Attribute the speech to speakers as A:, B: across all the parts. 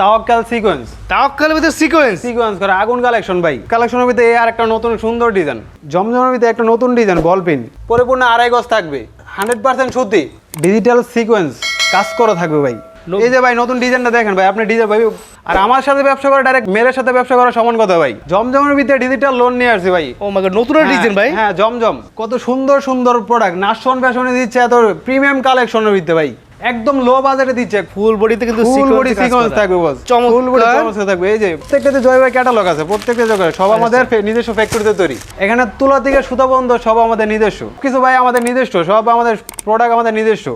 A: তাওয়াক্কাল sequence.
B: তাওয়াক্কালের ভিতরে sequence?
A: Sequence করে আগুন কালেকশন ভাই। কালেকশনের ভিতরে আর একটা নতুন সুন্দর ডিজাইন। জমজমের ভিতরে একটা নতুন ডিজাইন বল পিন। পরিপূর্ণ আড়াই গজ থাকবে। হান্ড্রেড পার্সেন্ট সত্যি ডিজিটাল সিকোয়েন্স কাজ করা থাকবে ভাই। এই যে ভাই নতুন ডিজাইনটা দেখেন ভাই আপনি ডিজাইন ভাই আর আমার সাথে ব্যবসা করে ডাইরেক্ট মেয়ের সাথে ব্যবসা করা সমান কথা ভাই। জমজমের ভিতরে ডিজিটাল লোন নিয়ে আসছি ভাই।
B: ও মাই নতুন
A: হ্যাঁ,
B: ডিজাইন ভাই?
A: হ্যাঁ জমজম। কত সুন্দর সুন্দর প্রোডাক্ট নাশন ফ্যাশনে দিচ্ছে এত প্রিমিয়াম কালেকশনের ভিতরে ভাই। একদম লো বাজারে দিচ্ছে।
B: ফুল বডিতে কিন্তু
A: ফুল বডি সিকোয়েন্স থাকবে বস। ফুল বডি চমৎকার থাকবে। এই যে প্রত্যেকটাতে জয় ভাই ক্যাটালগ আছে প্রত্যেকটা জায়গায় সব
B: আচ্ছা।
A: আমাদের নিজস্ব ফ্যাক্টরিতে তৈরি। এখানে তুলা থেকে সুতা বন্ধ সব আমাদের নিজস্ব। কিছু ভাই আমাদের নিজস্ব সব আমাদের প্রোডাক্ট আমাদের নিজস্ব।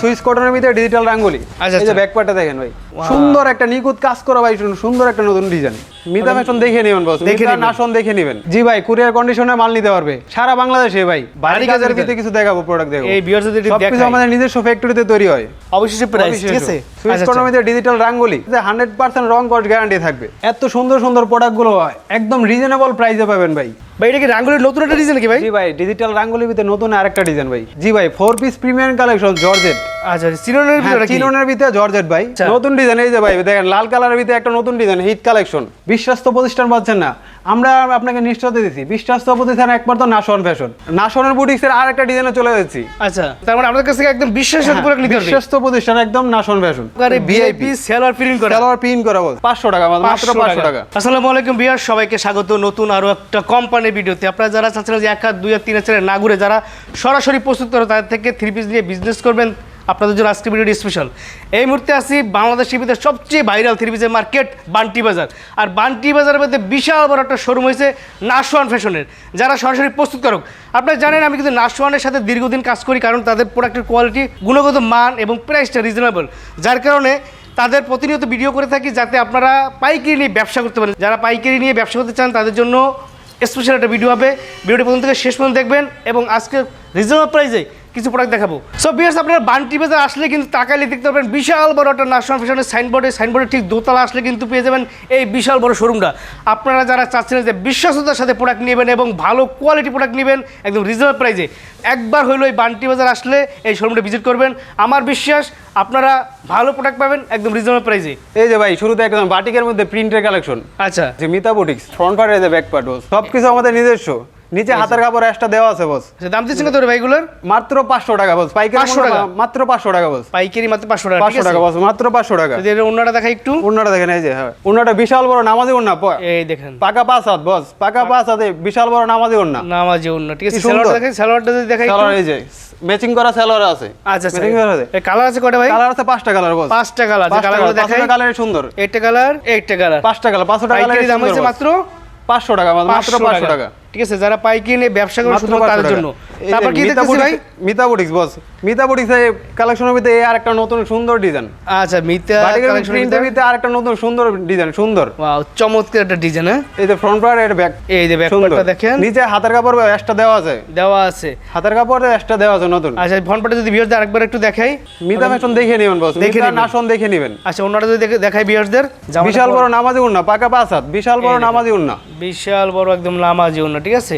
A: সুইচ কটনের ভিতরে ডিজিটাল রাঙ্গুলি।
B: আচ্ছা,
A: এই যে
B: আচ্ছা।
A: ব্যাকপার্টটা দেখেন ভাই। সুন্দর একটা নিখুঁত কাজ করা ভাই সুন্দর একটা নতুন ডিজাইন মিতা ফ্যাশন দেখে নেবেন বস।
B: দেখে
A: মিতা। নাশন দেখে নেবেন। জি ভাই কুরিয়ার কন্ডিশনে মাল নিতে পারবে। সারা বাংলাদেশে ভাই। বাড়ি
B: কাজের ভিতরে।
A: কিছু দেখাবো প্রোডাক্ট দেখাবো।
B: এই ভিউয়ার্স যদি
A: সবকিছু
B: দেখাই।
A: আমাদের নিজস্ব ফ্যাক্টরিতে তৈরি। হয়।
B: অবশ্যই প্রাইস ঠিক আছে?
A: সুইস কর্ণমিতে ডিজিটাল রাঙ্গুলি হান্ড্রেড পার্সেন্ট রং কস্ট গ্যারান্টি থাকবে। এত সুন্দর সুন্দর প্রোডাক্টগুলো একদম রিজনেবল প্রাইসে পাবেন ভাই।
B: ভাই এটা কি রাঙ্গুলির নতুন একটা ডিজাইন কি ভাই?
A: জি ভাই ডিজিটাল রাঙ্গুলির ভিতরে নতুন আরেকটা ডিজাইন ভাই। জি ভাই four piece premium collection georgette
B: আচ্ছা সিনোনের ভিতরে কি?
A: ভিতরে জর্জেট ভাই। নতুন ডিজাইন এই যে ভাই দেখেন লাল কালারের ভিতরে একটা নতুন ডিজাইন হিট কালেকশন বিশ্বস্ত প্রতিষ্ঠান পাচ্ছেন না। আমরা আপনাকে নিশ্চয়তা দিচ্ছি বিশ্বস্ত প্রতিষ্ঠান একবার তো নাশন ফ্যাশন নাশনের বুটিক্সের আর একটা ডিজাইনে চলে যাচ্ছি
B: আচ্ছা তার মানে আপনাদের কাছ একদম বিশ্বাসের
A: হ্যাঁ,
B: নিতে হবে
A: বিশ্বস্ত প্রতিষ্ঠান একদম নাশন ফ্যাশন
B: ভিআইপি সেলার প্রিন্ট করা।
A: করা বল। টাকা মাত্র টাকা।
B: আসসালামু আলাইকুম বিয়ার সবাইকে স্বাগত নতুন আরও একটা কোম্পানির ভিডিওতে আপনারা যারা চাচ্ছেন যে এক হাত দুই হাত তিন হাত না ঘুরে যারা সরাসরি প্রস্তুত করে তাদের থেকে থ্রি পিস নিয়ে বিজনেস করবেন। আপনাদের জন্য আজকে ভিডিওটি স্পেশাল এই মুহূর্তে আসি বাংলাদেশ ভিতরে সবচেয়ে ভাইরাল থ্রি মার্কেট বান্টি বাজার। আর বান্টি বাজারের মধ্যে বিশাল বড় একটা শোরুম হয়েছে নাশওয়ান ফ্যাশনের, যারা সরাসরি প্রস্তুত প্রস্তুতকারক আপনারা জানেন আমি কিন্তু নাশওয়ানের সাথে দীর্ঘদিন কাজ করি কারণ তাদের প্রোডাক্টের কোয়ালিটি গুণগত মান এবং প্রাইসটা রিজনেবল যার কারণে তাদের প্রতিনিয়ত ভিডিও করে থাকি যাতে আপনারা পাইকারি নিয়ে ব্যবসা করতে পারেন। যারা পাইকারি নিয়ে ব্যবসা করতে চান তাদের জন্য স্পেশাল একটা ভিডিও হবে। ভিডিওটি প্রথম থেকে শেষ পর্যন্ত দেখবেন এবং আজকে রিজনেবল প্রাইসে কিছু প্রোডাক্ট দেখাবো। সো বিয়ার্স আপনারা বান্টি বাজার আসলে কিন্তু তাকাইলে দেখতে পাবেন বিশাল বড় একটা নাশন ফ্যাশনের সাইনবোর্ডে সাইনবোর্ডে ঠিক দোতলা আসলে কিন্তু পেয়ে যাবেন এই বিশাল বড় শোরুমটা আপনারা যারা চাচ্ছেন যে বিশ্বাসতার সাথে প্রোডাক্ট নেবেন এবং ভালো কোয়ালিটি প্রোডাক্ট নেবেন একদম রিজনেবল প্রাইসে একবার হইল এই বান্টি বাজার আসলে এই শোরুমটা ভিজিট করবেন। আমার বিশ্বাস আপনারা ভালো প্রোডাক্ট পাবেন একদম রিজনেবল প্রাইসে
A: এই যে ভাই শুরুতে একদম বাটিকের মধ্যে প্রিন্টের কালেকশন
B: আচ্ছা।
A: যে Mita boutiques front part back part boss সবকিছু আমাদের নিজস্ব। নিচে হাতের কাপড় এক্সট্রা দেওয়া আছে বস।
B: আচ্ছা দাম দিচ্ছেন কত রে ভাইগুলোর
A: মাত্র পাঁচশো টাকা বস। পাইকারি
B: 500 টাকা?
A: মাত্র পাঁচশো টাকা বস।
B: পাইকারি মাত্র পাঁচশো টাকা ঠিক
A: পাঁচশো
B: আছে?
A: টাকা বস মাত্র পাঁচশো টাকা।
B: যদি এর অন্যটা দেখা একটু।
A: উন্নাটা দেখেন এই যে হ্যাঁ। উন্নাটা বিশাল বড় নামাজি উন্না প-
B: এই দেখেন।
A: পাকা পাঁচ হাত বস। পাকা পাঁচ হাতে বিশাল বড় নামাজি উন্না।
B: নামাজি অন্য ঠিক আছে?
A: কি
B: দেখেন স্যালোয়ারটা যদি দেখাই
A: সালোয়ার এই যে ম্যাচিং করা সালোয়ার আছে।
B: আচ্ছা আচ্ছা
A: ম্যাচিং করা আছে।
B: কালার আছে কয়টা ভাই?
A: কালার আছে পাঁচটা কালার বস।
B: পাঁচটা কালার আছে কালারগুলো
A: কালার
B: দেখাই।
A: পাঁচটা কালার সুন্দর।
B: একটা কালার একটা কালার।
A: পাঁচটা কালার পাঁচশো টাকা
B: পাইকারি দাম হচ্ছে মাত্র?
A: পাঁচশো টাকা মাত্র পাঁচশো টাকা।
B: ঠিক আছে যারা পাইকারি নিয়ে ব্যবসা করে শুধু তাদের জন্য। তারপর কি দেখতেছি ভাই?
A: Mita boutiques boss Mita boutiques কালেকশনের ভিতরে এই আর একটা নতুন সুন্দর ডিজাইন
B: আচ্ছা মিতা collection
A: প্রিন্টের ভিতরে? আর একটা নতুন সুন্দর ডিজাইন সুন্দর।
B: ওয়াও চমৎকার একটা ডিজাইন হ্যাঁ?
A: এই যে ফ্রন্ট পার্ট এর ব্যাক
B: এই যে ব্যাক পার্টটা দেখেন।
A: নিচে হাতের কাপড় এক্সট্রা দেওয়া আছে।
B: দেওয়া আছে।
A: হাতের কাপড় এক্সট্রা দেওয়া আছে নতুন।
B: আচ্ছা ফোন পাটে যদি ভিউয়ারদের আরেকবার একটু দেখাই।
A: মিতা ফ্যাশন দেখে নেবেন বস
B: দেখে নেবেন।
A: নাশন দেখে নেবেন।
B: আচ্ছা অন্যটা যদি দেখে- দেখাই ভিউয়ারদের
A: বিশাল বড় নামাজি উন্না পাকা পাঁচ হাত। বিশাল বড়। নামাজি উন্না।
B: বিশাল বড় একদম লামাজি অন্য ঠিক আছে?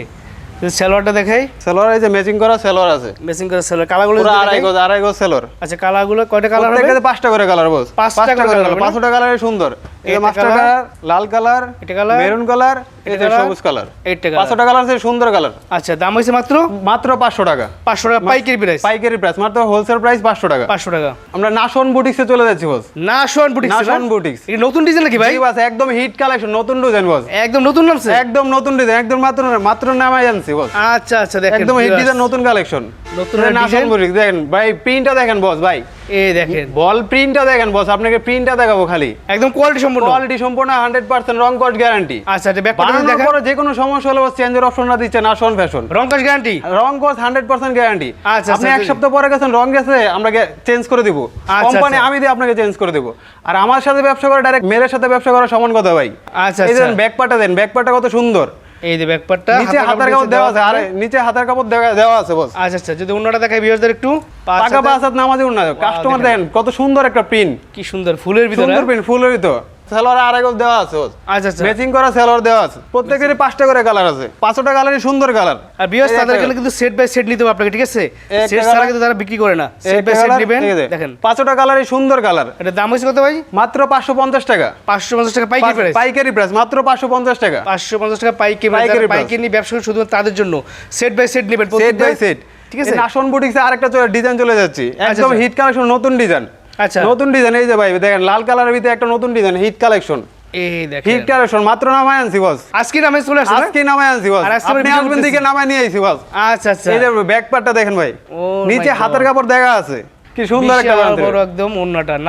B: সেলোয়ারটা দেখাই।
A: সেলোয়ার এই যে ম্যাচিং করা সেলোয়ার আছে।
B: ম্যাচিং করে সেলোয়ার। কালারগুলো
A: পুরো আড়াই। গজ আড়াই গজ সেলোয়ার।
B: আচ্ছা কালারগুলো কয়টা কালার হবে?
A: প্রত্যেকটাতে পাঁচটা করে কালার বস
B: পাঁচটা করে কালার হবে না?
A: পাঁচটা কালারের সুন্দর।
B: এটা
A: মাস্টার কালার লাল কালার
B: এটা colour,
A: মেরুন কালার এই সবুজ কালার
B: এইটা কালার
A: পাঁচটা কালার আছে সুন্দর কালার
B: আচ্ছা দাম হয়েছে মাত্র?
A: মাত্র পাঁচশো টাকা।
B: পাঁচশো টাকা পাইকারি প্রাইস
A: পাইকারি প্রাইস মাত্র হোলসেল প্রাইস পাঁচশো টাকা।
B: পাঁচশো টাকা।
A: আমরা নাশন বুটিক্সে চলে যাচ্ছি বস
B: না শোন বুটিক
A: নাশন বুটিক্স
B: এটা নতুন ডিজাইন নাকি ভাই?
A: বাস একদম হিট কালেকশন নতুন ডিজাইন বস
B: একদম নতুন নামছে?
A: একদম নতুন ডিজাইন একদম মাত্র মাত্র নামাই জানছি বস
B: আচ্ছা আচ্ছা দেখেন
A: একদম হিট ডিজাইন নতুন কালেকশন
B: নতুন
A: নাশন। বুটিক্স দেখেন ভাই প্রিন্টটা দেখেন বস ভাই।
B: দেখেন।
A: বল প্রিন্টটা দেখেন বস আপনাকে প্রিন্টটা দেখাবো খালি।
B: একদম কোয়ালিটি সম্পূর্ণ।
A: কোয়ালিটি সম্পূর্ণ হান্ড্রেড পার্সেন্ট রং কস্ট গ্যারান্টি
B: আচ্ছা এটা ব্যাক পার্ট দেখেন।
A: পরে যে কোনো সমস্যা হলে চেঞ্জের অপশনটা ফ্যাশন
B: রং গ্যারান্টি
A: রং কস্ট গ্যারান্টি
B: আচ্ছা,
A: আপনি
B: আচ্ছা,
A: এক সপ্তাহ পরে গেছেন রং গেছে আমরা চেঞ্জ করে দিব।
B: আচ্ছা,
A: কোম্পানি
B: আচ্ছা।
A: আমি দিয়ে আপনাকে চেঞ্জ করে দিব। আর আমার সাথে ব্যবসা করে ডাইরেক্ট মেয়ের সাথে ব্যবসা করা সমান কথা ভাই।
B: আচ্ছা
A: এই যে
B: আচ্ছা।
A: ব্যাক পাটা দেন ব্যাক পাটা কত সুন্দর।
B: এই যে ব্যাক
A: নিচে হাতার কাপড় দেওয়া আছে আরে। নিচে হাতার কাপড় দেওয়া- দেওয়া আছে বস।
B: আচ্ছা আচ্ছা যদি অন্যটা দেখাই ভিউয়ারদের একটু পাকা
A: পাঁচ হাত নামাজি উন্না কাস্টমার
B: দেখেন।
A: দেখেন কত সুন্দর একটা প্রিন্ট
B: কি সুন্দর ফুলের ভিতরে।
A: সুন্দর প্রিন্ট ফুলের তো। সেলোয়ার আড়াই গজ দেওয়া আছে
B: আচ্ছা আচ্ছা।
A: ম্যাচিং করা সেলোয়ার দেওয়া আছে। প্রত্যেকেরই পাঁচটা করে কালার আছে। পাঁচটা কালারই সুন্দর কালার
B: আর তাদের গেলে কিন্তু সেট বাই সেট নিতে হবে আপনাকে ঠিক আছে? সেট ছাড়া কিন্তু তারা বিক্রি করে না। সেট বাই সেট নেবেন দেখেন।
A: পাঁচটা কালারই সুন্দর কালার
B: এটা দাম হয়েছে কত ভাই?
A: মাত্র পাঁচশো পঞ্চাশ টাকা।
B: পাঁচশো পঞ্চাশ টাকা পাইকারি প্রাইস
A: পাইকারি প্রাইস মাত্র পাঁচশো পঞ্চাশ টাকা।
B: পাঁচশো পঞ্চাশ টাকা পাইকারি
A: পাইকারি
B: পাইকারি ব্যবসা করে শুধুমাত্র তাদের জন্য। সেট বাই সেট নেবেন
A: সেট বাই সেট
B: ঠিক আছে?
A: নাশন বুটিক্সে আরেকটা ডিজাইন চলে যাচ্ছি। একদম
B: আচ্ছা।
A: হিট কালেকশন নতুন ডিজাইন
B: আচ্ছা।
A: নতুন ডিজাইন এই যে ভাই দেখেন লাল কালারের ভিতরে একটা নতুন ডিজাইন হিট কালেকশন
B: এই দেখেন।
A: হিট কালেকশন মাত্র নামায় আনছি বস।
B: আজকে নামে চলে আসছে
A: আজকে নামায় আনছি বস। আপনি আসবেন দিকে নামায় নিয়ে আইছি বস।
B: আচ্ছা আচ্ছা।
A: এই যে ব্যাক পার্টটা দেখেন ভাই
B: Oh
A: নিচে হাতের কাপড় দেখা আছে। কি সুন্দর একটা
B: বড় একদম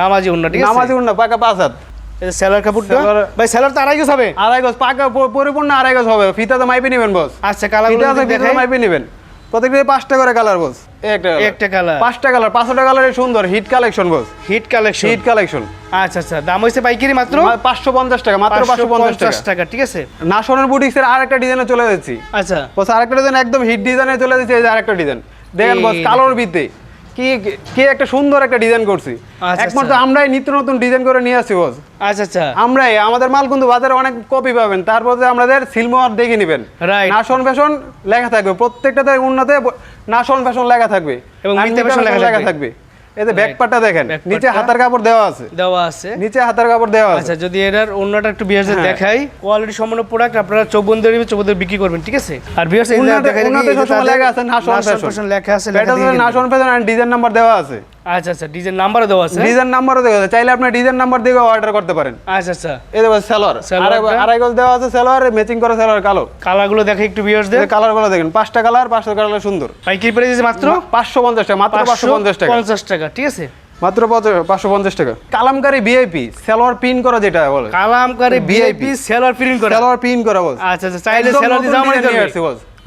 B: নামাজি ঠিক আছে?
A: নামাজি পাকা
B: সেলার কাপড়টা? ভাই সেলার তো আড়াই গজ হবে?
A: আড়াই গজ পাকা পরিপূর্ণ আড়াই গজ হবে। ফিতাতে মাইপে নেবেন বস।
B: আচ্ছা যদি
A: ফিতাতে মাইপে নেবেন। প্রত্যেকটা পাঁচটা করে কালার বস একটা
B: একটা কালার
A: পাঁচটা কালার পাঁচটা কালারের সুন্দর hit collection boss
B: hit collection
A: hit collection
B: আচ্ছা আচ্ছা। দাম পাইকারি মাত্র?
A: পাঁচশো পঞ্চাশ টাকা মাত্র পাঁচশো পঞ্চাশ টাকা।
B: টাকা ঠিক আছে?
A: নাশনের ডিজাইনে চলে যাচ্ছি
B: আচ্ছা।
A: বস আরেকটা ডিজাইন একদম হিট ডিজাইনে চলে যাচ্ছে এই যে আরেকটা ডিজাইন দেখেন বস কালোর ভিত্তি কি কি একটা সুন্দর একটা ডিজাইন করছি।
B: আচ্ছা,
A: একমাত্র
B: আচ্ছা।
A: আমরাই নিত্য নতুন ডিজাইন করে নিয়ে আসি বস।
B: আচ্ছা আচ্ছা।
A: আমরাই আমাদের মাল কিন্তু বাজারে অনেক কপি পাবেন। তারপর আমাদের সিলমোয়ার দেখে নেবেন. নাশন ফ্যাশন লেখা থাকবে। প্রত্যেকটাতে উন্নতে নাশন ফ্যাশন লেখা থাকবে।
B: এবং লেখা থাকবে।
A: এতে ব্যাক দেখেন নিচে হাতার কাপড় দেওয়া আছে।
B: দেওয়া আছে।
A: নিচে হাতার কাপড় দেওয়া আছে।
B: আচ্ছা যদি এটার অন্যটা একটু বিয়ার্সে। দেখাই কোয়ালিটি সম্পন্ন প্রোডাক্ট আপনারা চোখ বন্ধ চোখ বিক্রি করবেন ঠিক আছে? আর বিয়ার্স এই যে
A: উন্নতে-
B: দেখাই
A: উন্নতে সবসময় লেখা আছে নাশন ফ্যাশন
B: ফ্যাশন লেখা আছে লেখা
A: এটা নাশন ফ্যাশন আর ডিজাইন নাম্বার দেওয়া আছে।
B: আচ্ছা আচ্ছা ডিজাইন নাম্বারও দেওয়া আছে
A: ডিজাইন নাম্বারও দেওয়া আছে। চাইলে আপনি ডিজাইন নাম্বার দিয়ে অর্ডার করতে পারেন।
B: আচ্ছা আচ্ছা।
A: এই দেখো সেলর আড়াই গজ দেওয়া আছে সেলর ম্যাচিং করা সেলর কালো।
B: কালারগুলো দেখে একটু বিয়ার্সদের
A: কালারগুলো দেখেন পাঁচটা কালার পাঁচটা কালার সুন্দর।
B: পাইকারি প্রাইস মাত্র?
A: পাঁচশো পঞ্চাশ টাকা মাত্র পাঁচশো পঞ্চাশ টাকা।
B: পঞ্চাশ টাকা ঠিক আছে?
A: মাত্র পাঁচশো পঞ্চাশ টাকা। কালামকারি ভিআইপি সেলোয়ার পিন করা যেটা বলে।
B: কালামকারী ভিআইপি সেলার প্রিন্ট করা।
A: সেলোয়ার পিন করা বল।
B: আচ্ছা আচ্ছা চাইলে
A: একদম নতুন
B: দিয়ে জামা নিতে।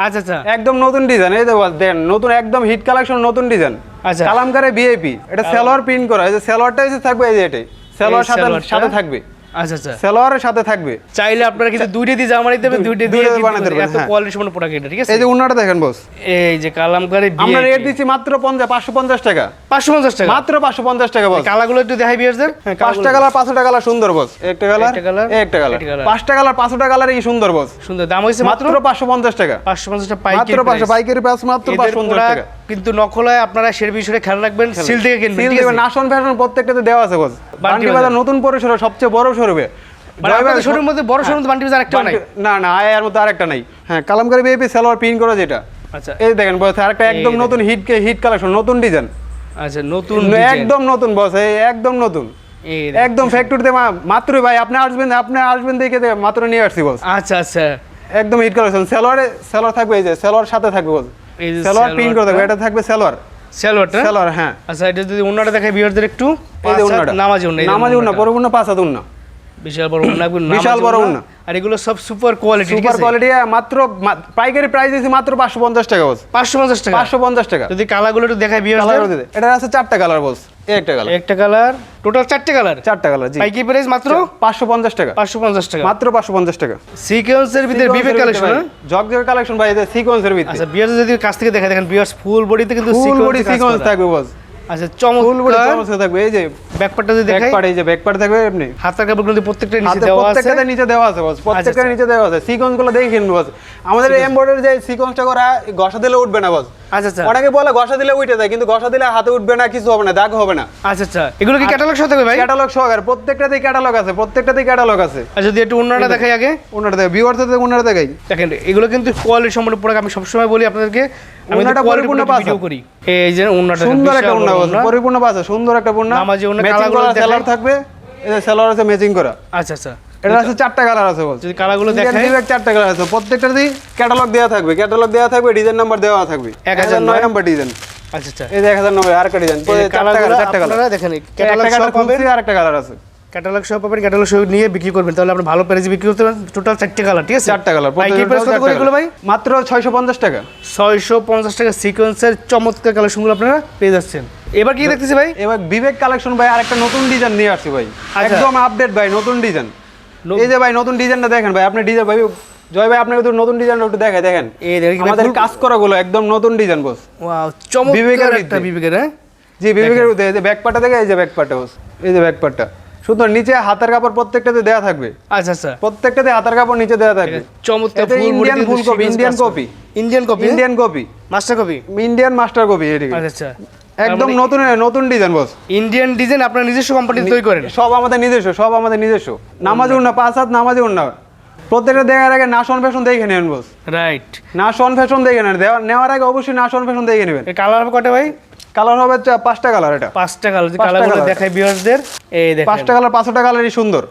B: আচ্ছা আচ্ছা।
A: একদম নতুন ডিজাইন এই দেন নতুন একদম হিট কালেকশন নতুন ডিজাইন
B: আচ্ছা।
A: কালামকারে ভিআইপি এটা সেলোয়ার প্রিন্ট করা। এই যে সেলোয়ারটা এসে থাকবে এই যে এটাই। সেলোয়ার সাথে সাথে থাকবে।
B: আচ্ছা আচ্ছা।
A: সেলোয়ারের সাথে থাকবে।
B: চাইলে আপনারা কিন্তু দুইটা দিয়ে জামা নিতে হবে দুইটা দিয়ে
A: বানাতে পারবেন,
B: এত। কোয়ালিটি সম্পন্ন প্রোডাক্ট এটা ঠিক আছে?
A: এই যে উন্নাটা দেখেন বস
B: এই যে কালামকারী
A: আমরা রেট দিচ্ছি মাত্র পঞ্চাশ পাঁচশো পঞ্চাশ টাকা।
B: পাঁচশো পঞ্চাশ টাকা?
A: মাত্র পাঁচশো পঞ্চাশ টাকা বস
B: কালারগুলো একটু দেখাই বিয়ার্সদের
A: পাঁচটা কালার সুন্দর বস একটা কালার
B: একটা
A: সুন্দর বস
B: সুন্দর। দাম হয়েছে মাত্র?
A: মাত্র পাঁচশো পঞ্চাশ টাকা।
B: পাঁচশো পঞ্চাশ টাকা পাইকারি
A: মাত্র টাকা।
B: কিন্তু নকল হয় আপনারা সের বিষয়ে খেয়াল রাখবেন সিল থেকে কিনবেন
A: Seal
B: ঠিক
A: নাশন ফ্যাশন প্রত্যেকটাতে দেওয়া আছে বস বান্টি
B: বাজার।
A: নতুন পরিসরে সবচেয়ে বড় শোরুমে।
B: মানে শোরুমের মধ্যে বড় শোরুম বান্টি বাজার একটা নাই?
A: না না আয় মধ্যে আরেকটা নাই। হ্যাঁ কালামকারি বেবি সালোয়ার পিন করা যেটা।
B: আচ্ছা।
A: এই দেখেন বস আরেকটা একদম
B: এই
A: নতুন হিট হিট কালেকশন নতুন ডিজাইন
B: আচ্ছা নতুন
A: একদম নতুন বস একদম নতুন। একদম ফ্যাক্টরিতে মাত্রই ভাই আপনি আসবেন আপনি আসবেন দেখে মাত্র নিয়ে আসছি বস।
B: আচ্ছা আচ্ছা।
A: একদম হিট কালেকশন সেলোয়ারে সেলোয়ার থাকবে এই যে সেলোয়ার সাথে থাকবে বস।
B: এই
A: সেলোয়ার পিন করে থাকবে এটা থাকবে সেলোয়ার।
B: সেলোয়ারটা?
A: সেলোয়ার হ্যাঁ।
B: আচ্ছা এটা যদি অন্যটা দেখে বিয়ারদের একটু?
A: এই যে উন্নাটা।
B: নামাজি উন্না
A: নামাজি উন্না
B: উন্নাটা।
A: পরিপূর্ণ পাঁচ হাত উন্না।
B: বিশাল বড় উন্না
A: বিশাল বড়।
B: উন্না। আর এগুলো সব সুপার কোয়ালিটি
A: সুপার কোয়ালিটি মাত্র পাইকারি প্রাইস দিয়েছি মাত্র পাঁচশো পঞ্চাশ টাকা বস
B: পাঁচশো পঞ্চাশ টাকা?
A: পাঁচশো পঞ্চাশ টাকা।
B: যদি কালারগুলো একটু দেখাই
A: কালার এটা আছে চারটা কালার বস একটা কালার
B: একটা কালার টোটাল চারটে কালার
A: চারটা কালার জি।
B: পাইকারি প্রাইস মাত্র?
A: পাঁচশো পঞ্চাশ টাকা।
B: পাঁচশো পঞ্চাশ টাকা।
A: মাত্র পাঁচশো পঞ্চাশ টাকা।
B: সিকোয়েন্সের ভিতরে বিবেক কালেকশন
A: জগ জগ কালেকশন ভাই এটা সিকোয়েন্সের ভিতরে।
B: আচ্ছা যদি কাছ থেকে দেখা দেখেন বিয়ার্স ফুল বডিতে কিন্তু
A: ফুল বডি
B: সিকোয়েন্স
A: সিকোয়েন্স থাকবে বস
B: আচ্ছা
A: ফুল বডি
B: চমৎকার
A: থাকবে এই যে
B: ব্যাকপার্টটা যদি দেখাই।
A: পার্ট এই যে ব্যাক থাকবে এমনি।
B: হাতের কাপড়গুলো কিন্তু প্রত্যেকটা নিচে দেওয়া আছে।
A: প্রত্যেকটাতে নিচে দেওয়া আছে বস। প্রত্যেকটার
B: আচ্ছা।
A: নিচে দেওয়া আছে। সিকোয়েন্স দেখে কিনবে বস। আমাদের এমব্রয়ডারি যে সিকোয়েন্সটা করা ঘষা দিলে উঠবে না বস।
B: আচ্ছা আচ্ছা।
A: অনেকে বলে ঘষা দিলে উঠে যায় কিন্তু ঘষা দিলে হাতে উঠবে না কিছু হবে না দাগ হবে না।
B: আচ্ছা আচ্ছা। এগুলো কি ক্যাটালগ সাথে হবে ভাই?
A: ক্যাটালগ সহকারে প্রত্যেকটাতেই ক্যাটালগ আছে প্রত্যেকটাতেই ক্যাটালগ আছে।
B: আর যদি একটু অন্যটা দেখাই আগে।
A: দেখাই
B: দেখেন এগুলো কিন্তু কোয়ালিটি প্রোডাক্ট আমি সবসময় বলি আপনাদেরকে। আমি
A: পরিপূর্ণ
B: করি। এই যে
A: সুন্দর একটা পরিপূর্ণ সুন্দর একটা
B: নামাজি।
A: সেলার থাকবে এই সেলার আছে ম্যাচিং করা।
B: আচ্ছা আচ্ছা।
A: এটা আছে চারটা কালার আছে বস
B: যদি কালারগুলো দেখাই
A: চারটা কালার আছে। প্রত্যেকটাতেই ক্যাটালগ দেওয়া থাকবে ক্যাটালগ দেওয়া থাকবে ডিজাইন নাম্বার দেওয়া থাকবে।
B: এক হাজার
A: নয়
B: নয়।
A: নাম্বার ডিজাইন
B: আচ্ছা আচ্ছা।
A: এই যে এক হাজার নব্বই আরেকটা ডিজাইন চারটা কালার চারটা কালার
B: দেখেন ক্যাটালগ
A: একটা
B: পাবেন।
A: কালার আছে।
B: ক্যাটালগ সহ পাবেন ক্যাটালগ সহ নিয়ে বিক্রি করবেন। তাহলে আপনি ভালো প্রাইসে বিক্রি করতে পারেন। টোটাল চারটে কালার ঠিক আছে?
A: চারটা কালার
B: পাইকারি প্রাইস কত করে এগুলো ভাই?
A: মাত্র ছয়শো পঞ্চাশ টাকা।
B: ছয়শো পঞ্চাশ টাকা সিকোয়েন্সের চমৎকার কালেকশনগুলো আপনারা পেয়ে যাচ্ছেন। এবার কি দেখতেছি ভাই?
A: এবার বিবেক কালেকশন ভাই আরেকটা নতুন ডিজাইন নিয়ে আসছি ভাই।
B: আচ্ছা।
A: একদম আপডেট ভাই নতুন ডিজাইন এই যে ভাই নতুন ডিজাইনটা দেখেন ভাই আপনি ডিজাইন ভাই জয় ভাই আপনাকে তো নতুন ডিজাইনটা একটু দেখায় দেখেন।
B: এই দেখেন
A: আমাদের কাজ করা গুলো একদম নতুন ডিজাইন বস
B: ওয়াও চমৎকার একটা বিবেকের হ্যাঁ?
A: জি বিবেকের ভিতরে এই যে ব্যাক পার্টটা দেখে এই যে ব্যাক পার্টটা বস এই যে ব্যাক পার্টটা সুন্দর নিচে হাতের কাপড় প্রত্যেকটাতে দেওয়া থাকবে।
B: আচ্ছা আচ্ছা।
A: প্রত্যেকটাতে হাতের কাপড় নিচে দেওয়া থাকবে।
B: চমৎকার
A: এতে Indian full copy Indian copy.
B: Indian copy
A: Indian copy.
B: Master copy?
A: Indian master copy এদিকে।
B: আচ্ছা আচ্ছা।
A: একদম নতুন নতুন ডিজাইন বস
B: ইন্ডিয়ান ডিজাইন আপনার নিজস্ব কোম্পানি তৈরি করেন?
A: সব আমাদের নিজস্ব সব আমাদের নিজস্ব। নামাজ উন্না পাঁচ হাত নামাজ উন্না। প্রত্যেকটা দেখার আগে নাশন ফ্যাশন দেখে নেবেন বস
B: রাইট
A: নাশন ফ্যাশন দেখে নেন। নেওয়ার আগে অবশ্যই নাশন ফ্যাশন দেখে নেবেন।
B: এই কালার কটা ভাই?
A: কালার হবে পাঁচটা কালার এটা।
B: পাঁচটা কালার যে
A: পাঁচটা
B: কালারগুলো। দেখাই ভিউয়ার্সদের এই দেখেন।
A: পাঁচটা কালার পাঁচটা কালারই সুন্দর।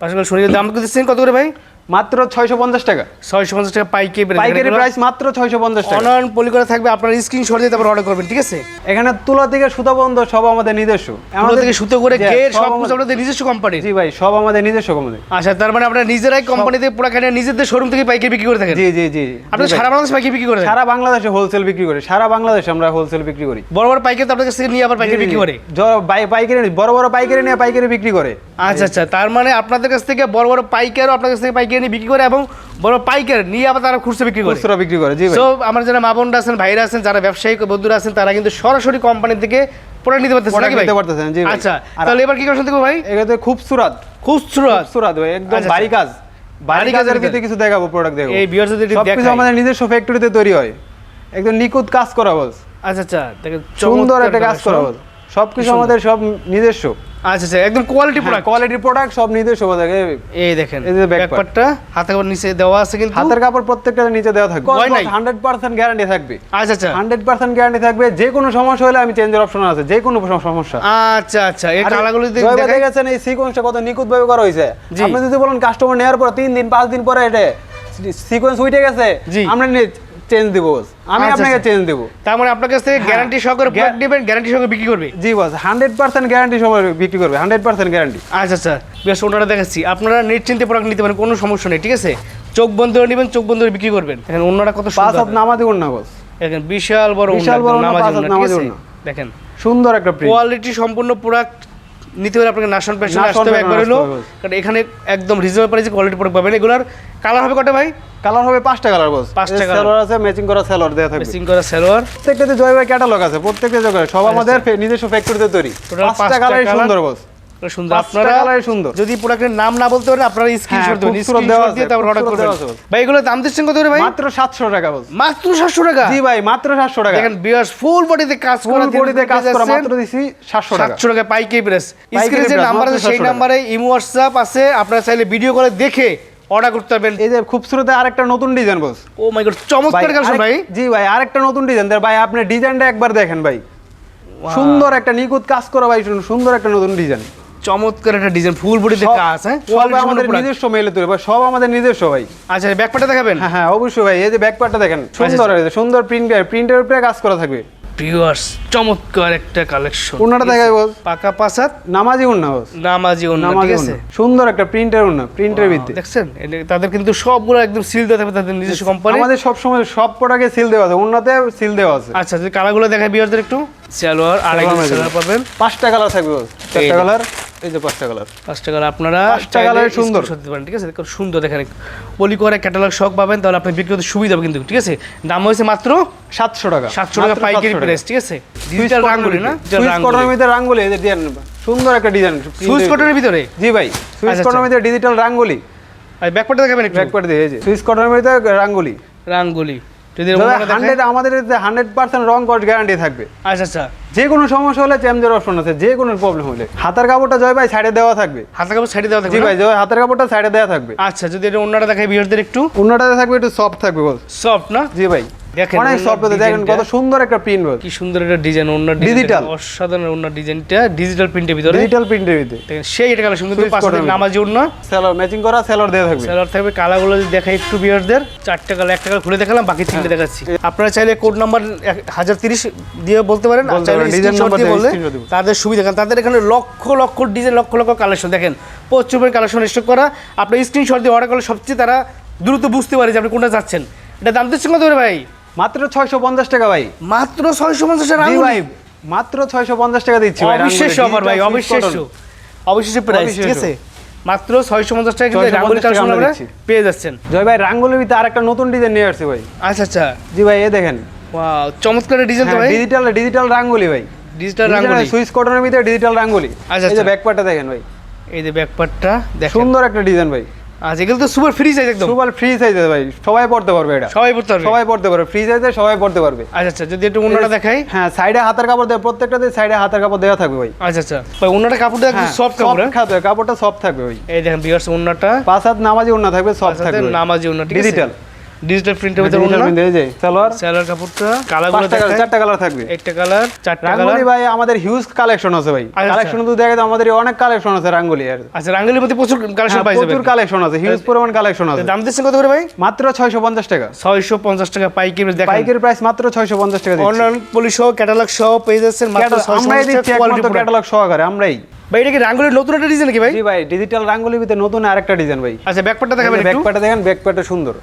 B: পাঁচটা কালার শরীরের দাম কত কত করে ভাই?
A: মাত্র ছয়শো পঞ্চাশ টাকা।
B: ছয়শো পঞ্চাশ টাকা পাইকে
A: পাইকারি প্রাইস মাত্র ছয়শো পঞ্চাশ টাকা।
B: অনলাইন পলি করে থাকবে আপনার স্ক্রিনশট দিয়ে তারপর অর্ডার করবেন ঠিক আছে?
A: এখানে তুলা থেকে সুতা বন্ধ সব আমাদের নিজস্ব।
B: আমাদের থেকে সুতো করে
A: সব
B: কিছু
A: আমাদের-
B: নিজস্ব কোম্পানি
A: জি ভাই সব আমাদের নিজস্ব কোম্পানি
B: আচ্ছা তার মানে আপনারা নিজেরাই কোম্পানিতে পুরো কেটে নিজেদের শোরুম থেকে পাইকারি বিক্রি করে থাকেন?
A: জি জি জি
B: আপনারা
A: ভাই।
B: সারা বাংলাদেশ পাইকারি বিক্রি করে
A: সারা বাংলাদেশে হোলসেল বিক্রি করি সারা বাংলাদেশে আমরা হোলসেল বিক্রি করি।
B: বড় বড় পাইকারি আপনাদের কাছ থেকে নিয়ে আবার পাইকারি বিক্রি করে?
A: পাইকারি বড় বড় পাইকারি নিয়ে পাইকারি বিক্রি করে।
B: আচ্ছা আচ্ছা তার মানে আপনাদের কাছ থেকে বড় বড় পাইকারও আপনাদের কাছ থেকে পাইকারি নিয়ে বিক্রি করে এবং বড় পাইকার নিয়ে আবার তারা খুচরা বিক্রি করে।
A: খুচরা বিক্রি করে জি
B: সো আমার যারা মা বোনরা আছেন ভাইরা আছেন যারা ব্যবসায়িক বন্ধুরা আছেন তারা কিন্তু সরাসরি কোম্পানি থেকে প্রোডাক্ট নিতে পারতেছেন নাকি ভাই?
A: নিতে পারতেছেন, জি
B: আচ্ছা তাহলে এবার কি করছেন দেখো ভাই?
A: এটাতে খুবসুরাত।
B: খুচরা
A: খুবসুরাত ভাই একদম
B: আচ্ছা,
A: ভারী কাজ।
B: ভারী
A: ভারী
B: কাজের ভিতরে।
A: কিছু দেখাবো প্রোডাক্ট দেখাবো।
B: এই ভিউয়ার্স যদি
A: সব
B: দেখাই।
A: আমাদের নিজস্ব ফ্যাক্টরিতে তৈরি হয়। একদম নিখুঁত কাজ করা বস
B: আচ্ছা আচ্ছা
A: সুন্দর একটা কাজ করা। বস সব কিছু আমাদের সব নিজস্ব।
B: আচ্ছা আচ্ছা একদম কোয়ালিটি প্রোডাক্ট
A: কোয়ালিটির প্রোডাক্ট সব নিজস্ব
B: এই দেখেন
A: এই যে।
B: হাতে কাপড় নিচে দেওয়া আছে কিন্তু।
A: হাতের কাপড় প্রত্যেকটা নিচে দেওয়া থাকবে।
B: ভয় নাই।
A: হান্ড্রেড পার্সেন্ট গ্যারান্টি থাকবে।
B: আচ্ছা আচ্ছা।
A: হান্ড্রেড পার্সেন্ট গ্যারান্টি থাকবে। যে কোনো সমস্যা হলে আমি চেঞ্জের অপশন আছে। যে কোনো সমস্যা।
B: আচ্ছা আচ্ছা এই যদি
A: জয়বা দেখেছেন এই সিকোয়েন্সটা কত নিখুঁত ভাবে করা হয়েছে। আপনি যদি বলেন কাস্টমার নেওয়ার পর তিন দিন পাঁচ দিন পরে এটা সিকোয়েন্স উঠে গেছে আমরা চেঞ্জ দিব আমি
B: আচ্ছা,
A: আপনাকে
B: আচ্ছা।
A: চেঞ্জ দিব।
B: তার মানে আপনার কাছ থেকে গ্যারান্টি সহকারে প্রোডাক্ট নেবেন গ্যারান্টি সহকারে বিক্রি করবে?
A: জি বস হান্ড্রেড পার্সেন্ট গ্যারান্টি সময় বিক্রি করবে হান্ড্রেড পার্সেন্ট গ্যারান্টি
B: আচ্ছা আচ্ছা। বেশ ওনারা দেখাচ্ছি। আপনারা নিশ্চিন্তে প্রোডাক্ট নিতে পারেন কোনো সমস্যা নেই ঠিক আছে? চোখ বন্ধ করে নেবেন চোখ বন্ধ করে বিক্রি করবেন। দেখেন ওনারা কত
A: পাঁচ
B: সুন্দর
A: হাত নামা দিব না বস
B: দেখেন বিশাল বড়
A: বিশাল বড়
B: নামাজ
A: পাঁচ হাত
B: দেখেন।
A: সুন্দর একটা প্রিন্ট
B: কোয়ালিটি সম্পূর্ণ প্রোডাক্ট নিতে হলে আপনাকে নাশন প্যাশন আসতে হবে একবার হলো কারণ এখানে একদম রিজনেবল প্রাইসে কোয়ালিটি প্রোডাক্ট পাবেন। এগুলার কালার হবে কটা ভাই?
A: কালার হবে পাঁচটা কালার বস
B: পাঁচটা
A: কালার আছে ম্যাচিং করা সেলর দেওয়া থাকবে।
B: ম্যাচিং করা সেলর
A: প্রত্যেকটাতে জয় ভাই ক্যাটালগ আছে প্রত্যেকটা জায়গায় সব আমাদের ফে- নিজস্ব ফ্যাক্টরিতে তৈরি। পাঁচটা
B: কালার
A: কালারই। সুন্দর বস
B: সুন্দর। আপনারা
A: সুন্দর।
B: যদি প্রোডাক্টের নাম না বলতে পারেন আপনারা স্ক্রিনশট
A: হ্যাঁ,
B: দেবেন স্ক্রিনশট দিয়ে তারপর অর্ডার
A: খুবসুরত
B: করবেন ভাই এগুলো দাম দিচ্ছেন কত করে ভাই?
A: মাত্র সাতশো টাকা বস
B: মাত্র 700 টাকা?
A: জি ভাই মাত্র সাতশো টাকা।
B: দেখেন বিয়ার্স ফুল বডিতে কাজ
A: ফুল বডিতে কাজ করা মাত্র দিছি সাতশো টাকা।
B: 700 টাকা পাইকারি প্রেস। স্ক্রিনে যে নাম্বার আছে সেই
A: 700।
B: নাম্বারে ইমো হোয়াটসঅ্যাপ আছে। আপনারা চাইলে ভিডিও করে দেখে অর্ডার করতে পারবেন।
A: এই যে খুবসুরতে আরেকটা নতুন design boss
B: oh my god চমৎকার কালেকশন ভাই।
A: জি ভাই আরেকটা নতুন ডিজাইন ভাই আপনি ডিজাইনটা একবার দেখেন ভাই। সুন্দর একটা নিখুঁত কাজ করা ভাই সুন্দর একটা নতুন ডিজাইন
B: চমৎকার একটা ডিজাইন ফুল বডিতে কাজ হ্যাঁ?
A: সব আমাদের নিজস্ব মেলে তৈরি ভাই সব আমাদের নিজস্ব ভাই।
B: আচ্ছা ব্যাকপাটা দেখাবেন?
A: হ্যাঁ হ্যাঁ অবশ্যই ভাই এই যে ব্যাক দেখেন
B: আচ্ছা,
A: সুন্দর সুন্দর প্রিন্ট প্রিন্টের উপরে কাজ করা থাকবে।
B: ভিউয়ার্স চমৎকার একটা কালেকশন
A: উন্নাটা দেখাই বস।
B: পাকা পাসাত
A: নামাজি উন্না বস।
B: নামাজি
A: নামাজি
B: ঠিক আছে?
A: সুন্দর একটা প্রিন্টের উন্না প্রিন্টের ভিত্তি।
B: দেখছেন? এটা- তাদের কিন্তু সবগুলো একদম সিল দেওয়া থাকবে তাদের নিজস্ব কোম্পানি
A: আমাদের সব সময় সব প্রোডাক্টে সিল দেওয়া আছে উন্নাতে সিল দেওয়া আছে।
B: আচ্ছা যদি কালারগুলো দেখায় বিয়ারদের একটু। সালোয়ার
A: সালোয়ার
B: সালোয়ার পাবেন।
A: পাঁচটা কালার থাকবে বস। চারটা কালার এই যে পাঁচটা কালার
B: পাঁচটা কালার আপনারা
A: পাঁচটা সুন্দর।
B: দিতে পারেন ঠিক আছে? সুন্দর দেখেন পলি করে ক্যাটালগ শখ পাবেন তাহলে আপনি বিক্রি করতে সুবিধা হবে কিন্তু ঠিক আছে? দাম হয়েছে মাত্র
A: সাতশো টাকা।
B: সাতশো টাকা পাইকারি প্রাইস ঠিক আছে? ডিজিটাল রাঙ্গুলি না?
A: সুইচ কটনের ভিতরে রাঙ্গুলি ডিজাইন সুন্দর একটা ডিজাইন
B: সুইচ কটনের ভিতরে?
A: জি ভাই সুইচ
B: আচ্ছা,
A: কটনের ভিতরে ডিজিটাল রাঙ্গুলি।
B: আর ব্যাকপার্টে দেখাবেন একটু।
A: ব্যাক পার্ট দিয়ে সুইচ কটনের ভিতরে রাঙ্গুলি।
B: রাঙ্গুলি।
A: হান্ড্রেড আমাদের হান্ড্রেড পার্সেন্ট রং কস্ট গ্যারান্টি থাকবে।
B: আচ্ছা আচ্ছা।
A: যে কোনো সমস্যা হলে চেঞ্জের অপশন আছে যে কোনো প্রবলেম হলে। হাতার কাপড়টা জয় ভাই সাইডে দেওয়া থাকবে।
B: হাতে কাপড় সাইডে দেওয়া
A: জি ভাই জয় হাতের কাপড়টা সাইডে দেওয়া থাকবে।
B: আচ্ছা যদি এটা অন্যটা দেখায় বিয়ারদের একটু।
A: অন্যটা থাকবে একটু সফট থাকবে বল।
B: সফট না?
A: জি ভাই।
B: দেখেন
A: অনেক দেখেন কত সুন্দর একটা প্রিন্ট
B: কি সুন্দর একটা ডিজাইন
A: Digital।
B: অসাধারণ ডিজাইনটা ডিজিটাল প্রিন্টের ভিতরে।
A: ডিজিটাল প্রিন্টের ভিতরে।
B: দেখেন সেই এটা কালেকশন কিন্তু নামাজি অন্য
A: সেলর ম্যাচিং করা সেলর দেওয়া থাকবে।
B: সেলার থাকবে কালারগুলো যদি দেখাই একটু বিয়ারদের চারটা কালার একটা কালার খুলে দেখালাম বাকি
A: হ্যাঁ।
B: তিনটে দেখাচ্ছি। আপনারা চাইলে কোড নাম্বার হাজার তিরিশ দিয়ে বলতে পারেন দিয়ে
A: দিয়ে
B: বললে তাদের সুবিধা কারণ তাদের এখানে লক্ষ লক্ষ ডিজাইন লক্ষ লক্ষ কালেকশন দেখেন প্রচুর কালেকশন স্টক করা। আপনি স্ক্রিনশট দিয়ে অর্ডার করলে সবচেয়ে তারা দ্রুত বুঝতে পারে যে আপনি কোনটা চাচ্ছেন। এটা দাম দিচ্ছেন কত করে ভাই?
A: মাত্র ছয়শো পঞ্চাশ টাকা ভাই।
B: মাত্র ছয়শো পঞ্চাশ টাকা
A: ভাই মাত্র ছয়শো পঞ্চাশ টাকা দিচ্ছি ভাই
B: অবিশ্বাস্য আমার ভাই অবিশ্বাস্য। অবিশ্বাস্য প্রাইস ঠিক আছে? মাত্র ছয়শো পঞ্চাশ টাকা কিন্তু রাঙ্গুলি কালেকশন আপনারা পেয়ে যাচ্ছেন।
A: জয় ভাই রাঙ্গুলির ভিতরে আরেকটা নতুন ডিজাইন নিয়ে আসছে ভাই।
B: আচ্ছা আচ্ছা।
A: জি ভাই এ দেখেন।
B: ওয়াও চমৎকার ডিজাইন তো ভাই।
A: ডিজিটাল ডিজিটাল রাঙ্গুলি ভাই।
B: ডিজিটাল রাঙ্গুলি।
A: সুইচ কটনের ভিতরে ডিজিটাল রাঙ্গুলি।
B: আচ্ছা,
A: এই যে
B: আচ্ছা।
A: দেখেন ভাই।
B: এই যে ব্যাকপার্টটা দেখেন।
A: সুন্দর একটা ডিজাইন ভাই।
B: আচ্ছা এগুলো তো সুপার ফ্রি সাইজ একদম।
A: সুপার ফ্রি সাইজ ভাই সবাই পড়তে পারবে এটা।
B: সবাই পড়তে পারবে?
A: সবাই পড়তে পারবে ফ্রি সাইজে সবাই পড়তে পারবে।
B: আচ্ছা আচ্ছা যদি একটু অন্যটা দেখাই।
A: হ্যাঁ সাইডে হাতের কাপড় দেয় প্রত্যেকটাতে সাইডে হাতের কাপড় দেওয়া থাকবে ভাই।
B: আচ্ছা আচ্ছা ভাই অন্যটা কাপড়টা একদম
A: হ্যাঁ
B: সফট কাপড় হ্যাঁ?
A: খাতে কাপড়টা সফট থাকবে ভাই।
B: এই দেখেন বিয়ার্স অন্যটা
A: পাঁচ হাত নামাজি ওন্না থাকবে সফট থাকবে
B: নামাজি অন্য
A: ডিজিটাল
B: ডিজিটাল প্রিন্টের ভিতরে
A: ডিজিটাল প্রিন্ট এই যে সালোয়ার।
B: সেলার কাপড়টা কালারগুলো
A: চারটা কালার থাকবে।
B: একটা কালার চারটা কালার।
A: ভাই আমাদের হিউজ কালেকশন আছে ভাই।
B: আচ্ছা।
A: কালেকশন তো দেখে আমাদের অনেক কালেকশন আছে রাঙ্গুলি আর
B: আচ্ছা রাঙ্গুলির মধ্যে প্রচুর কালেকশন
A: হ্যাঁ, প্রচুর কালেকশন আছে হিউজ পরিমাণ কালেকশন আছে।
B: দাম দিচ্ছেন কত করে ভাই?
A: মাত্র ছয়শো পঞ্চাশ টাকা।
B: ছয়শো পঞ্চাশ টাকা পাইকারি দেখেন।
A: পাইকের প্রাইস মাত্র ছয়শো পঞ্চাশ টাকা দিচ্ছি।
B: অনলাইন পলি সহ ক্যাটালগ সহ যাচ্ছেন মাত্র
A: Catalog-
B: ছয়শো
A: আমরাই দিচ্ছি একমাত্র ক্যাটালগ সহকারে আমরাই।
B: ভাই এটা কি রাঙ্গুলির নতুন একটা ডিজাইন কি ভাই?
A: জি ভাই ডিজিটাল রাঙ্গুলির ভিতরে নতুন আরেকটা ডিজাইন ভাই।
B: আচ্ছা ব্যাকপার্টটা দেখাবেন একটু।
A: ব্যাকপাটা দেখেন ব্যাকপাটা সুন্দর।